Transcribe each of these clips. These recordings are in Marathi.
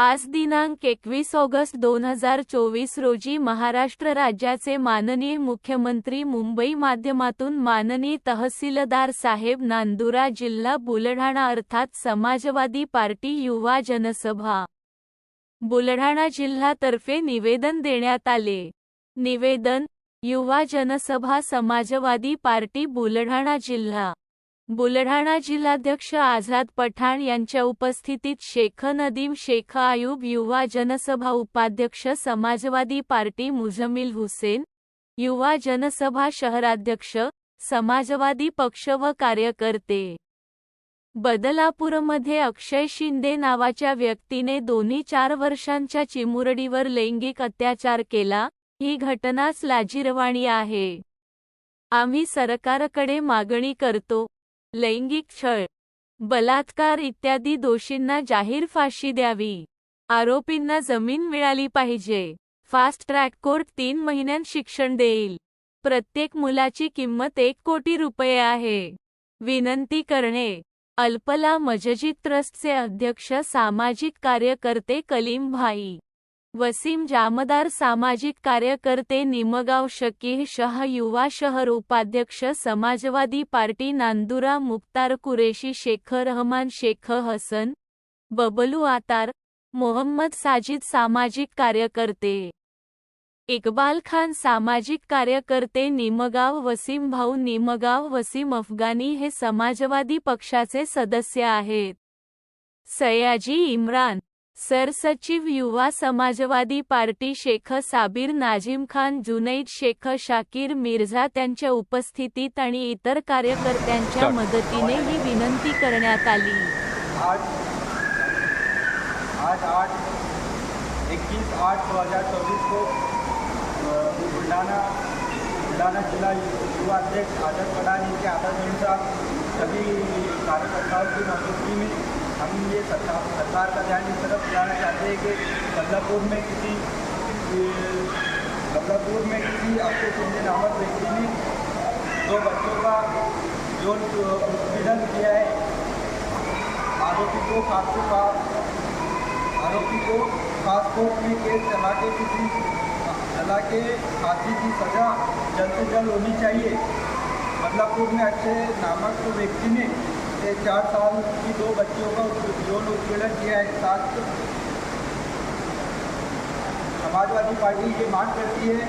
आज दिनांक एकवीस ऑगस्ट दोन हजार चोवीस रोजी महाराष्ट्र राज्याचे माननीय मुख्यमंत्री मुंबई माध्यमातून माननीय तहसीलदार साहेब नांदुरा जिल्हा बुलढाणा अर्थात समाजवादी पार्टी युवा जनसभा. बुलढाणा जिल्हातर्फे निवेदन देण्यात आले. निवेदन युवा जनसभा समाजवादी पार्टी बुलढाणा जिल्हा. बुलढाणा जिल्हाध्यक्ष आझाद पठाण यांच्या उपस्थितीत शेख नदीम शेख आयुब युवा जनसभा उपाध्यक्ष समाजवादी पार्टी मुझमिल हुसेन युवा जनसभा शहराध्यक्ष समाजवादी पक्ष व कार्यकर्ते. बदलापूरमध्ये अक्षय शिंदे नावाच्या व्यक्तीने दोन्ही चार वर्षांच्या चिमुरडीवर लैंगिक अत्याचार केला ही घटनाच लाजिरवाणी आहे. आम्ही सरकारकडे मागणी करतो लैंगिक छळ बलात्कार इत्यादी दोषींना जाहीर फाशी द्यावी. आरोपींना जमीन मिळाली पाहिजे. फास्ट ट्रॅक कोर्ट तीन महिन्यांत शिक्षण देईल. प्रत्येक मुलाची किंमत एक कोटी रुपये आहे. विनंती करणे. अल्पला मजजिद ट्रस्टचे अध्यक्ष सामाजिक कार्यकर्ते कलीम भाई. वसीम जामदार सामाजिक कार्यकर्ते निमगाव शकीह शह युवा शहर उपाध्यक्ष समाजवादी पार्टी नांदुरा मुक्तार कुरेशी शेख रहमान शेख हसन बबलू आतार मोहम्मद साजिद सामाजिक कार्यकर्ते. इकबाल खान सामाजिक कार्यकर्ते निमगाव वसीम भाऊ निमगाव वसीम अफगाणी हे समाजवादी पक्षाचे सदस्य आहेत. सयाजी इम्रान सरसचिव युवा समाजवादी पार्टी शेख साबीर नाजिम खान जुनैद शेख शाकीर मिर्झा त्यांच्या उपस्थितीत आणि इतर कार्यकर्त्यांच्या मदतीने ही विनंती करण्यात आली. आज आज आठ इक्कीस आठ दो हज़ार चौबीस को जिला युवा अध्यक्ष आदर सभी कार्यकर्ताओं की मौजूदगी में हम ये सरकार सरकार का ध्यान इस तरफ़ जाना चाहते हैं कि बदलापुर में किसी बदलापुर में किसी अक्षय शिंदे नामक व्यक्ति ने दो बच्चों का जो उत्पीड़न किया है, आरोपी को खासको का आरोपी को खास कोर्ट में केस चला के किसी, चला के फांसी की सज़ा जल्द से जल्द होनी चाहिए। बदलापुर में अक्षय नामक व्यक्ति ने चार साल की दो बच्चियों का यौन उत्पीड़न किया है। साथ समाजवादी पार्टी ये मांग करती है,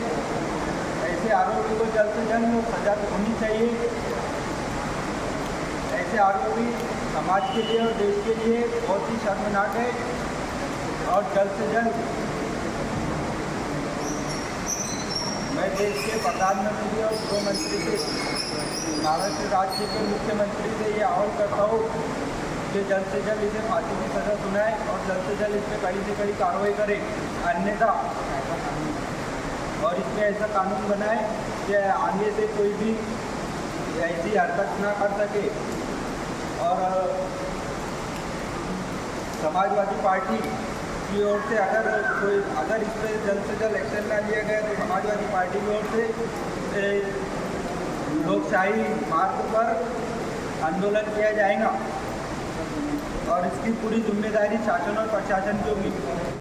ऐसे आरोपी को जल्द से जल्द सजा होनी चाहिए। ऐसे आरोपी समाज के लिए और देश के लिए बहुत ही शर्मनाक है और जल्द से जल्द मैं देश के प्रधानमंत्री और गृह मंत्री से महाराष्ट्र राज्य के मुख्यमंत्री से ये आह्वान करता हूँ कि जल्द से जल्द इसे फांसी की सज़ा सुनाए और जल्द से जल्द इस पर कड़ी से कड़ी कार्रवाई करे। अन्यथा और इसमें ऐसा कानून बनाए कि आगे से कोई भी ऐसी हरकत ना कर सके। और समाजवादी पार्टी की ओर से अगर कोई अगर इस पर जल्द से जल्द एक्शन ना लिया गया तो समाजवादी पार्टी की ओर से लोकशाही मार्ग पर आंदोलन किया जाएगा और इसकी पूरी जिम्मेदारी शासन और प्रशासन की होगी।